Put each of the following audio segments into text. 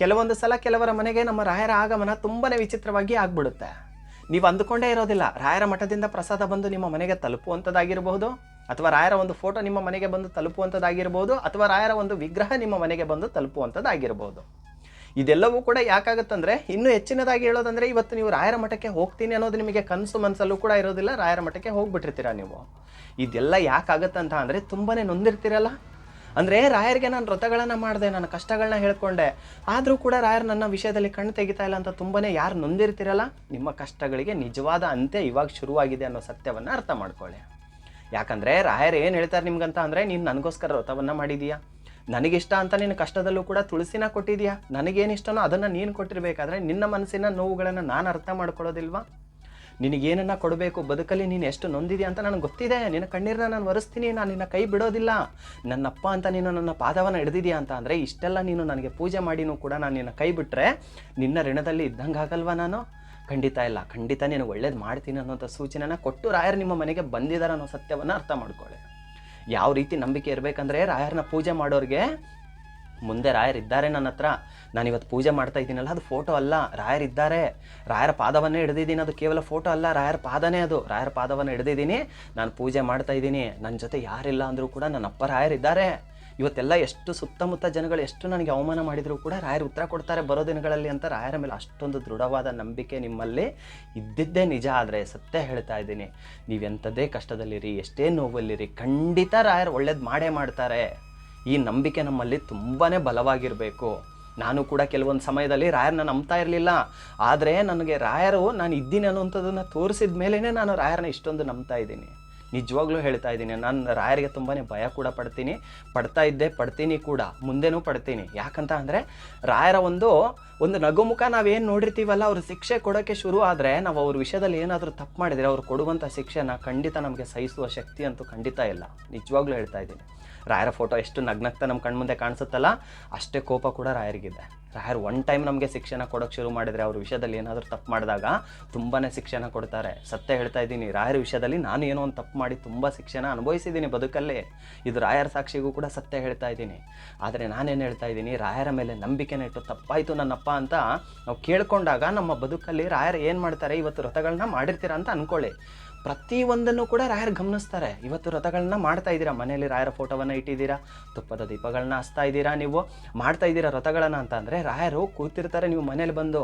ಕೆಲವೊಂದು ಸಲ ಕೆಲವರ ಮನೆಗೆ ನಮ್ಮ ರಾಯರ ಆಗಮನ ತುಂಬಾ ವಿಚಿತ್ರವಾಗಿ ಆಗ್ಬಿಡುತ್ತೆ. ನೀವು ಅಂದುಕೊಂಡೇ ಇರೋದಿಲ್ಲ, ರಾಯರ ಮಠದಿಂದ ಪ್ರಸಾದ ಬಂದು ನಿಮ್ಮ ಮನೆಗೆ ತಲುಪುವಂಥದ್ದಾಗಿರಬಹುದು ಅಥವಾ ರಾಯರ ಒಂದು ಫೋಟೋ ನಿಮ್ಮ ಮನೆಗೆ ಬಂದು ತಲುಪುವಂಥದ್ದಾಗಿರ್ಬೋದು ಅಥವಾ ರಾಯರ ಒಂದು ವಿಗ್ರಹ ನಿಮ್ಮ ಮನೆಗೆ ಬಂದು ತಲುಪುವಂಥದ್ದಾಗಿರ್ಬೋದು ಇದೆಲ್ಲವೂ ಕೂಡ ಯಾಕಾಗುತ್ತಂದ್ರೆ, ಇನ್ನೂ ಹೆಚ್ಚಿನದಾಗಿ ಹೇಳೋದಂದ್ರೆ, ಇವತ್ತು ನೀವು ರಾಯರ ಮಠಕ್ಕೆ ಹೋಗ್ತೀನಿ ಅನ್ನೋದು ನಿಮಗೆ ಕನಸು ಮನಸ್ಸಲ್ಲೂ ಕೂಡ ಇರೋದಿಲ್ಲ, ರಾಯರ ಮಠಕ್ಕೆ ಹೋಗ್ಬಿಟ್ಟಿರ್ತೀರ ನೀವು. ಇದೆಲ್ಲ ಯಾಕಾಗತ್ತಂತ ಅಂದರೆ ತುಂಬಾನೇ ನೊಂದಿರ್ತೀರಲ್ಲ? ಅಂದರೆ ರಾಯರಿಗೆ ನಾನು ವ್ರತಗಳನ್ನು ಮಾಡಿದೆ ನನ್ನ ಕಷ್ಟಗಳನ್ನ ಹೇಳ್ಕೊಂಡೆ. ಆದರೂ ಕೂಡ ರಾಯರ್ ನನ್ನ ವಿಷಯದಲ್ಲಿ ಕಣ್ಣು ತೆಗಿತಾ ಇಲ್ಲ ಅಂತ ತುಂಬಾನೇ ಯಾರು ನೊಂದಿರ್ತಿರಲ್ಲ? ನಿಮ್ಮ ಕಷ್ಟಗಳಿಗೆ ನಿಜವಾದ ಅಂತ್ಯ ಇವಾಗ ಶುರುವಾಗಿದೆ ಅನ್ನೋ ಸತ್ಯವನ್ನು ಅರ್ಥ ಮಾಡ್ಕೊಳ್ಳಿ. ಯಾಕಂದರೆ ರಾಯರ್ ಏನು ಹೇಳ್ತಾರೆ ನಿಮ್ಗಂತ ಅಂದರೆ, ನೀನು ನನಗೋಸ್ಕರ ವ್ರತವನ್ನು ಮಾಡಿದೀಯಾ? ನನಗಿಷ್ಟ ಅಂತ ನಿನ್ನ ಕಷ್ಟದಲ್ಲೂ ಕೂಡ ತುಳಸಿನ ಕೊಟ್ಟಿದ್ಯಾ? ನನಗೇನಿಷ್ಟನೋ ಅದನ್ನು ನೀನು ಕೊಟ್ಟಿರಬೇಕಾದ್ರೆ ನಿನ್ನ ಮನಸ್ಸಿನ ನೋವುಗಳನ್ನು ನಾನು ಅರ್ಥ ಮಾಡ್ಕೊಳ್ಳೋದಿಲ್ವಾ? ನಿನಗೇನನ್ನ ಕೊಡಬೇಕು? ಬದುಕಲ್ಲಿ ನೀನು ಎಷ್ಟು ನೊಂದಿದೆ ಅಂತ ನನಗೆ ಗೊತ್ತಿದೆ. ನಿನ್ನ ಕಣ್ಣೀರನ್ನ ನಾನು ಒರೆಸ್ತೀನಿ. ನಾನು ನಿನ್ನ ಕೈ ಬಿಡೋದಿಲ್ಲ. ನನ್ನಪ್ಪ ಅಂತ ನೀನು ನನ್ನ ಪಾದವನ್ನು ಹಿಡಿದಿದೆಯಾ ಅಂತ ಅಂದರೆ ಇಷ್ಟೆಲ್ಲ ನೀನು ನನಗೆ ಪೂಜೆ ಮಾಡಿನೂ ಕೂಡ ನಾನು ನಿನ್ನ ಕೈ ಬಿಟ್ಟರೆ ನಿನ್ನ ಋಣದಲ್ಲಿ ಇದ್ದಂಗೆ ಆಗಲ್ವಾ ನಾನು? ಖಂಡಿತ ಇಲ್ಲ. ಖಂಡಿತ ನಿನಗೆ ಒಳ್ಳೇದು ಮಾಡ್ತೀನಿ ಅನ್ನೋಂಥ ಸೂಚನೆನ ಕೊಟ್ಟು ರಾಯರು ನಿಮ್ಮ ಮನೆಗೆ ಬಂದಿದ್ದಾರೆ ಅನ್ನೋ ಸತ್ಯವನ್ನು ಅರ್ಥ ಮಾಡ್ಕೊಳ್ಳಿ ಯಾವ ರೀತಿ ನಂಬಿಕೆ ಇರಬೇಕಂದ್ರೆ ರಾಯರನ್ನ ಪೂಜೆ ಮಾಡೋರಿಗೆ ಮುಂದೆ ರಾಯರಿದ್ದಾರೆ ನನ್ನ ಹತ್ರ. ನಾನು ಇವತ್ತು ಪೂಜೆ ಮಾಡ್ತಾ ಇದ್ದೀನಲ್ಲ, ಅದು ಫೋಟೋ ಅಲ್ಲ. ರಾಯರಿದ್ದಾರೆ ರಾಯರ ಪಾದವನ್ನೇ ಹಿಡಿದಿದ್ದೀನಿ, ಅದು ಕೇವಲ ಫೋಟೋ ಅಲ್ಲ, ರಾಯರ ಪಾದನೇ ಅದು. ರಾಯರ ಪಾದವನ್ನು ಹಿಡಿದಿದ್ದೀನಿ, ನಾನು ಪೂಜೆ ಮಾಡ್ತಾ ಇದ್ದೀನಿ. ನನ್ನ ಜೊತೆ ಯಾರಿಲ್ಲ ಅಂದರೂ ಕೂಡ ನನ್ನ ಅಪ್ಪ ರಾಯರಿದ್ದಾರೆ ಇವತ್ತೆಲ್ಲ ಎಷ್ಟು ಸುತ್ತಮುತ್ತ ಜನಗಳು, ಎಷ್ಟು ನನಗೆ ಅವಮಾನ ಮಾಡಿದರೂ ಕೂಡ ರಾಯರು ಉತ್ತರ ಕೊಡ್ತಾರೆ ಬರೋ ದಿನಗಳಲ್ಲಿ ಅಂತ ರಾಯರ ಮೇಲೆ ಅಷ್ಟೊಂದು ದೃಢವಾದ ನಂಬಿಕೆ ನಿಮ್ಮಲ್ಲಿ ಇದ್ದಿದ್ದೇ ನಿಜ ಆದರೆ ಸತ್ಯ ಹೇಳ್ತಾ ಇದ್ದೀನಿ. ನೀವೆಂಥದ್ದೇ ಕಷ್ಟದಲ್ಲಿರಿ, ಎಷ್ಟೇ ನೋವಲ್ಲಿರಿ, ಖಂಡಿತ ರಾಯರು ಒಳ್ಳೇದು ಮಾಡೇ ಮಾಡ್ತಾರೆ. ಈ ನಂಬಿಕೆ ನಮ್ಮಲ್ಲಿ ತುಂಬಾ ಬಲವಾಗಿರಬೇಕು. ನಾನು ಕೂಡ ಕೆಲವೊಂದು ಸಮಯದಲ್ಲಿ ರಾಯರನ್ನ ನಂಬ್ತಾ ಇರಲಿಲ್ಲ. ಆದರೆ ನನಗೆ ರಾಯರು ನಾನು ಇದ್ದೀನಿ ಅನ್ನುವಂಥದ್ದನ್ನು ತೋರಿಸಿದ ಮೇಲೇ ನಾನು ರಾಯರನ್ನ ಇಷ್ಟೊಂದು ನಂಬ್ತಾ ಇದ್ದೀನಿ. ನಿಜವಾಗ್ಲೂ ಹೇಳ್ತಾ ಇದ್ದೀನಿ, ನಾನು ರಾಯರಿಗೆ ತುಂಬಾ ಭಯ ಕೂಡ ಪಡ್ತೀನಿ, ಪಡ್ತಾ ಇದ್ದೆ ಪಡ್ತೀನಿ ಕೂಡ, ಮುಂದೆನೂ ಪಡ್ತೀನಿ. ಯಾಕಂತ ಅಂದರೆ ರಾಯರ ಒಂದು ಒಂದು ನಗುಮುಖ ನಾವೇನು ನೋಡಿರ್ತೀವಲ್ಲ, ಅವ್ರ ಶಿಕ್ಷೆ ಕೊಡೋಕ್ಕೆ ಶುರು ಆದರೆ ನಾವು ಅವ್ರ ವಿಷಯದಲ್ಲಿ ಏನಾದರೂ ತಪ್ಪು ಮಾಡಿದರೆ ಅವ್ರು ಕೊಡುವಂಥ ಶಿಕ್ಷೆನ ಖಂಡಿತ ನಮಗೆ ಸಹಿಸುವ ಶಕ್ತಿ ಅಂತೂ ಖಂಡಿತ ಇಲ್ಲ. ನಿಜವಾಗ್ಲೂ ಹೇಳ್ತಾ ಇದ್ದೀನಿ. ರಾಯರ ಫೋಟೋ ಎಷ್ಟು ನಗ್ನಗ್ತಾ ನಮ್ಮ ಕಣ್ಮುಂದೆ ಕಾಣಿಸುತ್ತಲ್ಲ, ಅಷ್ಟೇ ಕೋಪ ಕೂಡ ರಾಯರಿಗಿದೆ. ರಾಯರ್ ಒನ್ ಟೈಮ್ ನಮಗೆ ಶಿಕ್ಷಣ ಕೊಡೋಕ್ಕೆ ಶುರು ಮಾಡಿದರೆ ಅವ್ರ ವಿಷಯದಲ್ಲಿ ಏನಾದರೂ ತಪ್ಪು ಮಾಡಿದಾಗ ತುಂಬಾ ಶಿಕ್ಷಣ ಕೊಡ್ತಾರೆ. ಸತ್ಯ ಹೇಳ್ತಾ ಇದ್ದೀನಿ, ರಾಯರ ವಿಷಯದಲ್ಲಿ ನಾನು ಏನೋ ಒಂದು ತಪ್ಪು ಮಾಡಿ ತುಂಬ ಶಿಕ್ಷಣ ಅನುಭವಿಸಿದ್ದೀನಿ ಬದುಕಲ್ಲಿ. ಇದು ರಾಯರ ಸಾಕ್ಷಿಗೂ ಕೂಡ ಸತ್ಯ ಹೇಳ್ತಾ ಇದ್ದೀನಿ. ಆದರೆ ನಾನೇನು ಹೇಳ್ತಾ ಇದ್ದೀನಿ, ರಾಯರ ಮೇಲೆ ನಂಬಿಕೆನೇ ಇಟ್ಟು ತಪ್ಪಾಯಿತು ನನ್ನಪ್ಪ ಅಂತ ನಾವು ಕೇಳ್ಕೊಂಡಾಗ ನಮ್ಮ ಬದುಕಲ್ಲಿ ರಾಯರ ಏನು ಮಾಡ್ತಾರೆ, ಇವತ್ತು ವ್ರತಗಳನ್ನ ಮಾಡಿರ್ತೀರ ಅಂತ ಅಂದ್ಕೊಳ್ಳಿ ಪ್ರತಿಯೊಂದನ್ನು ಕೂಡ ರಾಯರ್ ಗಮನಿಸ್ತಾರೆ. ಇವತ್ತು ವ್ರತಗಳನ್ನ ಮಾಡ್ತಾ ಇದ್ದೀರಾ? ಮನೆಯಲ್ಲಿ ರಾಯರ ಫೋಟೋವನ್ನು ಇಟ್ಟಿದ್ದೀರಾ? ತುಪ್ಪದ ದೀಪಗಳನ್ನ ಹಚ್ತಾ ಇದ್ದೀರಾ ನೀವು? ಮಾಡ್ತಾ ಇದ್ದೀರಾ ರಥಗಳನ್ನು ಅಂತ ಅಂದರೆ ರಾಯರು ಕೂತಿರ್ತಾರೆ, ನೀವು ಮನೇಲಿ ಬಂದು.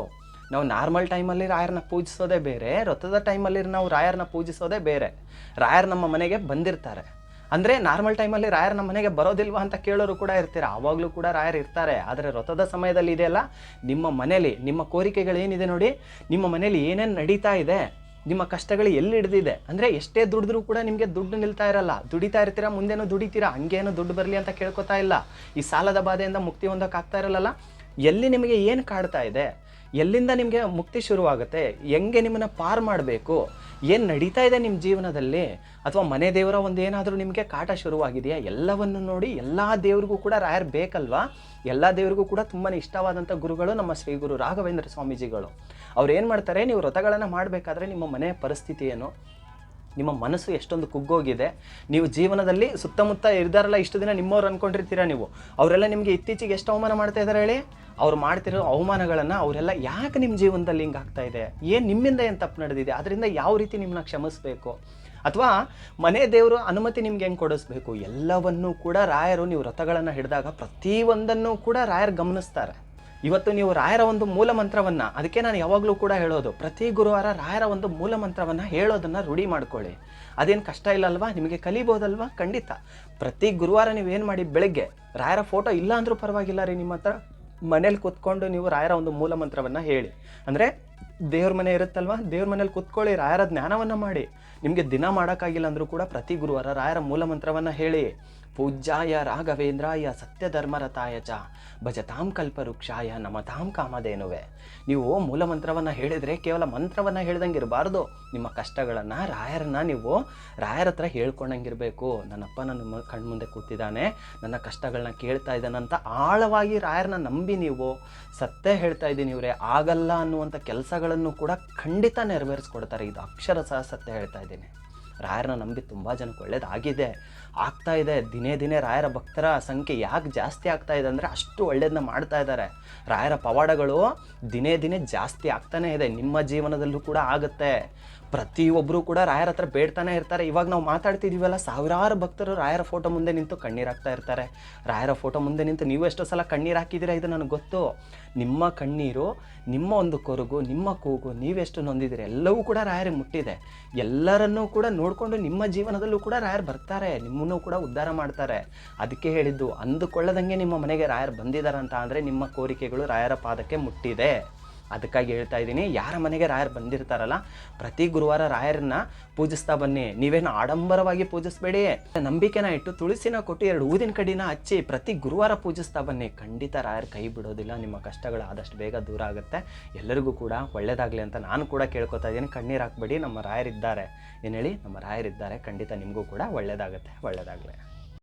ನಾವು ನಾರ್ಮಲ್ ಟೈಮಲ್ಲಿ ರಾಯರನ್ನ ಪೂಜಿಸೋದೇ ಬೇರೆ, ವ್ರತದ ಟೈಮಲ್ಲಿ ನಾವು ರಾಯರನ್ನ ಪೂಜಿಸೋದೇ ಬೇರೆ. ರಾಯರ್ ನಮ್ಮ ಮನೆಗೆ ಬಂದಿರ್ತಾರೆ. ಅಂದರೆ ನಾರ್ಮಲ್ ಟೈಮಲ್ಲಿ ರಾಯರ್ ನಮ್ಮ ಮನೆಗೆ ಬರೋದಿಲ್ವಾ ಅಂತ ಕೇಳೋರು ಕೂಡ ಇರ್ತೀರ? ಆವಾಗಲೂ ಕೂಡ ರಾಯರ್ ಇರ್ತಾರೆ. ಆದರೆ ರಥದ ಸಮಯದಲ್ಲಿ ಇದೆಯಲ್ಲ, ನಿಮ್ಮ ಮನೇಲಿ ನಿಮ್ಮ ಕೋರಿಕೆಗಳೇನಿದೆ ನೋಡಿ, ನಿಮ್ಮ ಮನೇಲಿ ಏನೇನು ನಡೀತಾ ಇದೆ ನಿಮ್ಮ ಕಷ್ಟಗಳು ಎಲ್ಲಿ ಹಿಡಿದಿದೆ? ಅಂದರೆ ಎಷ್ಟೇ ದುಡಿದ್ರೂ ಕೂಡ ನಿಮಗೆ ದುಡ್ಡು ನಿಲ್ತಾ ಇರಲ್ಲ. ದುಡಿತಾ ಇರ್ತೀರಾ, ಮುಂದೇನೂ ದುಡಿತೀರಾ, ಹಂಗೇನು ದುಡ್ಡು ಬರಲಿ ಅಂತ ಕೇಳ್ಕೊತಾ ಇಲ್ಲ. ಈ ಸಾಲದ ಬಾಧೆಯಿಂದ ಮುಕ್ತಿ ಹೊಂದೋಕ್ಕಾಗ್ತಾ ಇರಲ್ಲ ಎಲ್ಲಿ ನಿಮಗೆ ಏನು ಕಾಡ್ತಾ ಇದೆ? ಎಲ್ಲಿಂದ ನಿಮಗೆ ಮುಕ್ತಿ ಶುರುವಾಗುತ್ತೆ? ಹೆಂಗೆ ನಿಮ್ಮನ್ನು ಪಾರ್ ಮಾಡಬೇಕು? ಏನು ನಡೀತಾ ಇದೆ ನಿಮ್ಮ ಜೀವನದಲ್ಲಿ? ಅಥವಾ ಮನೆ ದೇವರ ಒಂದು ಏನಾದರೂ ನಿಮಗೆ ಕಾಟ ಶುರುವಾಗಿದೆಯಾ? ಎಲ್ಲವನ್ನು ನೋಡಿ ಎಲ್ಲ ದೇವ್ರಿಗೂ ಕೂಡ ರಾಯರ್ ಬೇಕಲ್ವಾ? ಎಲ್ಲ ದೇವರಿಗೂ ಕೂಡ ತುಂಬಾ ಇಷ್ಟವಾದಂಥ ಗುರುಗಳು ನಮ್ಮ ಶ್ರೀ ಗುರು ರಾಘವೇಂದ್ರ ಸ್ವಾಮೀಜಿಗಳು. ಅವ್ರು ಏನು ಮಾಡ್ತಾರೆ? ನೀವು ವ್ರತಗಳನ್ನು ಮಾಡಬೇಕಾದ್ರೆ ನಿಮ್ಮ ಮನೆಯ ಪರಿಸ್ಥಿತಿ ಏನು? ನಿಮ್ಮ ಮನಸ್ಸು ಎಷ್ಟೊಂದು ಕುಗ್ಗೋಗಿದೆ, ನೀವು ಜೀವನದಲ್ಲಿ ಸುತ್ತಮುತ್ತ ಇರ್ದಾರಲ್ಲ ಇಷ್ಟು ದಿನ ನಿಮ್ಮವ್ರು ಅನ್ಕೊಂಡಿರ್ತೀರಾ ನೀವು? ಅವರೆಲ್ಲ ನಿಮಗೆ ಇತ್ತೀಚೆಗೆ ಎಷ್ಟು ಅವಮಾನ ಮಾಡ್ತಾ ಇದ್ದಾರೆ ಹೇಳಿ? ಅವ್ರು ಮಾಡ್ತಿರೋ ಅವಮಾನಗಳನ್ನು ಅವರೆಲ್ಲ ಯಾಕೆ ನಿಮ್ಮ ಜೀವನದಲ್ಲಿ ಹಿಂಗೆ ಆಗ್ತಾ ಇದೆ? ಏನು ನಿಮ್ಮಿಂದ ಏನು ತಪ್ಪು ನಡೆದಿದೆ? ಅದರಿಂದ ಯಾವ ರೀತಿ ನಿಮ್ಮನ್ನ ಕ್ಷಮಿಸಬೇಕು? ಅಥವಾ ಮನೆ ದೇವರು ಅನುಮತಿ ನಿಮ್ಗೆ ಹೆಂಗೆ ಕೊಡಿಸ್ಬೇಕು? ಎಲ್ಲವನ್ನೂ ಕೂಡ ರಾಯರು ನೀವು ವ್ರತಗಳನ್ನು ಹಿಡಿದಾಗ ಪ್ರತಿಯೊಂದನ್ನು ಕೂಡ ರಾಯರು ಗಮನಿಸ್ತಾರೆ. ಇವತ್ತು ನೀವು ರಾಯರ ಒಂದು ಮೂಲ ಮಂತ್ರವನ್ನ, ಅದಕ್ಕೆ ನಾನು ಯಾವಾಗಲೂ ಕೂಡ ಹೇಳೋದು, ಪ್ರತಿ ಗುರುವಾರ ರಾಯರ ಒಂದು ಮೂಲ ಮಂತ್ರವನ್ನ ಹೇಳೋದನ್ನ ರೂಢಿ ಮಾಡ್ಕೊಳ್ಳಿ. ಅದೇನು ಕಷ್ಟ ಇಲ್ಲ ಅಲ್ವಾ ನಿಮಗೆ ಕಲಿಬೋದಲ್ವಾ? ಖಂಡಿತ. ಪ್ರತಿ ಗುರುವಾರ ನೀವು ಏನು ಮಾಡಿ, ಬೆಳಗ್ಗೆ ರಾಯರ ಫೋಟೋ ಇಲ್ಲ ಅಂದರೂ ಪರವಾಗಿಲ್ಲ ರೀ ನಿಮ್ಮ ಹತ್ರ. ಮನೇಲಿ ಕೂತ್ಕೊಂಡು ನೀವು ರಾಯರ ಒಂದು ಮೂಲ ಮಂತ್ರವನ್ನ ಹೇಳಿ. ಅಂದರೆ ದೇವ್ರ ಮನೆ ಇರುತ್ತಲ್ವಾ? ದೇವ್ರ ಮನೇಲಿ ಕೂತ್ಕೊಳ್ಳಿ, ರಾಯರ ಜ್ಞಾನವನ್ನ ಮಾಡಿ. ನಿಮಗೆ ದಿನ ಮಾಡೋಕ್ಕಾಗಿಲ್ಲ ಅಂದರೂ ಕೂಡ ಪ್ರತಿ ಗುರುವಾರ ರಾಯರ ಮೂಲ ಮಂತ್ರವನ್ನ ಹೇಳಿ. ಪೂಜ್ಯಾಯ ರಾಘವೇಂದ್ರಾಯ ಸತ್ಯಧರ್ಮರತಾಯ ಚ ಭಜತಾಂ ಕಲ್ಪವೃಕ್ಷಾಯ ನಮತಾಂ ಕಾಮಧೇನುವೆ. ನೀವು ಮೂಲ ಮಂತ್ರವನ್ನು ಹೇಳಿದರೆ ಕೇವಲ ಮಂತ್ರವನ್ನು ಹೇಳ್ದಂಗೆ ಇರಬಾರ್ದು. ನಿಮ್ಮ ಕಷ್ಟಗಳನ್ನು ರಾಯರನ್ನ ನೀವು ರಾಯರ ಹತ್ರ ಹೇಳ್ಕೊಂಡಂಗಿರಬೇಕು. ನನ್ನಪ್ಪ ನನ್ನ ಕಣ್ಮುಂದೆ ಕೂತಿದ್ದಾನೆ. ನನ್ನ ಕಷ್ಟಗಳನ್ನ ಕೇಳ್ತಾ ಇದ್ದಾನಂತ ಆಳವಾಗಿ ರಾಯರನ್ನ ನಂಬಿ ನೀವು ಸತ್ಯ ಹೇಳ್ತಾ ಇದ್ದೀನಿ ಇವರೇ. ಆಗಲ್ಲ ಅನ್ನುವಂಥ ಕೆಲಸಗಳನ್ನು ಕೂಡ ಖಂಡಿತ ನೆರವೇರಿಸ್ಕೊಡ್ತಾರೆ. ಇದು ಅಕ್ಷರ ಸಹ ಸತ್ಯ ಹೇಳ್ತಾ ಇದ್ದೀನಿ. ರಾಯರನ್ನ ನಂಬಿ ತುಂಬ ಜನಕ್ಕೆ ಒಳ್ಳೇದಾಗಿದೆ ಆಗ್ತಾ ಇದೆ, ದಿನೇ ದಿನೇ ರಾಯರ ಭಕ್ತರ ಸಂಖ್ಯೆ ಯಾಕೆ ಜಾಸ್ತಿ ಆಗ್ತಾ ಇದೆ ಅಂದರೆ ಅಷ್ಟು ಒಳ್ಳೇದನ್ನ ಮಾಡ್ತಾ ಇದ್ದಾರೆ. ರಾಯರ ಪವಾಡಗಳು ದಿನೇ ದಿನೇ ಜಾಸ್ತಿ ಆಗ್ತಾನೇ ಇದೆ, ನಿಮ್ಮ ಜೀವನದಲ್ಲೂ ಕೂಡ ಆಗುತ್ತೆ. ಪ್ರತಿಯೊಬ್ಬರು ಕೂಡ ರಾಯರ ಹತ್ರ ಬೇಡ್ತಾನೆ ಇರ್ತಾರೆ. ಇವಾಗ ನಾವು ಮಾತಾಡ್ತಿದ್ದೀವಲ್ಲ ಸಾವಿರಾರು ಭಕ್ತರು ರಾಯರ ಫೋಟೋ ಮುಂದೆ ನಿಂತು ಕಣ್ಣೀರು ಹಾಕ್ತಾ ಇರ್ತಾರೆ. ರಾಯರ ಫೋಟೋ ಮುಂದೆ ನಿಂತು ನೀವು ಎಷ್ಟೋ ಸಲ ಕಣ್ಣೀರು ಹಾಕಿದ್ದೀರಾ ಇದು ನನಗೆ ಗೊತ್ತು. ನಿಮ್ಮ ಕಣ್ಣೀರು, ನಿಮ್ಮ ಒಂದು ಕೊರಗು, ನಿಮ್ಮ ಕೂಗು ನೀವೆಷ್ಟು ನೊಂದಿದ್ದೀರಿ, ಎಲ್ಲವೂ ಕೂಡ ರಾಯರಿಗೆ ಮುಟ್ಟಿದೆ. ಎಲ್ಲರನ್ನೂ ಕೂಡ ನೋಡಿಕೊಂಡು ನಿಮ್ಮ ಜೀವನದಲ್ಲೂ ಕೂಡ ರಾಯರು ಬರ್ತಾರೆ, ನಿಮ್ಮನ್ನು ಕೂಡ ಉದ್ಧಾರ ಮಾಡ್ತಾರೆ. ಅದಕ್ಕೆ ಹೇಳಿದ್ದು, ಅಂದುಕೊಳ್ಳದಂಗೆ ನಿಮ್ಮ ಮನೆಗೆ ರಾಯರು ಅಂತ ಅಂದರೆ ನಿಮ್ಮ ಕೋರಿಕೆಗಳು ರಾಯರ ಪಾದಕ್ಕೆ ಮುಟ್ಟಿದೆ. ಅದಕ್ಕಾಗಿ ಹೇಳ್ತಾ ಇದ್ದೀನಿ, ಯಾರ ಮನೆಗೆ ರಾಯರು ಬಂದಿರ್ತಾರಲ್ಲ, ಪ್ರತಿ ಗುರುವಾರ ರಾಯರನ್ನ ಪೂಜಿಸ್ತಾ ಬನ್ನಿ. ನೀವೇನು ಆಡಂಬರವಾಗಿ ಪೂಜಿಸ್ಬೇಡಿ. ನಂಬಿಕೆನ ಇಟ್ಟು ತುಳಸಿನ ಕೊಟ್ಟು ಎರಡು ಊದಿನ ಕಡಿನ ಹಚ್ಚಿ ಪ್ರತಿ ಗುರುವಾರ ಪೂಜಿಸ್ತಾ ಬನ್ನಿ. ಖಂಡಿತ ರಾಯರ ಕೈ ಬಿಡೋದಿಲ್ಲ, ನಿಮ್ಮ ಕಷ್ಟಗಳು ಆದಷ್ಟು ಬೇಗ ದೂರ ಆಗುತ್ತೆ. ಎಲ್ಲರಿಗೂ ಕೂಡ ಒಳ್ಳೇದಾಗಲಿ ಅಂತ ನಾನು ಕೂಡ ಕೇಳ್ಕೊತಾ ಇದ್ದೀನಿ. ಕಣ್ಣೀರು ಹಾಕ್ಬೇಡಿ, ನಮ್ಮ ರಾಯರಿದ್ದಾರೆ. ಏನು ಹೇಳಿ, ನಮ್ಮ ರಾಯರಿದ್ದಾರೆ. ಖಂಡಿತ ನಿಮಗೂ ಕೂಡ ಒಳ್ಳೇದಾಗುತ್ತೆ, ಒಳ್ಳೇದಾಗಲಿ.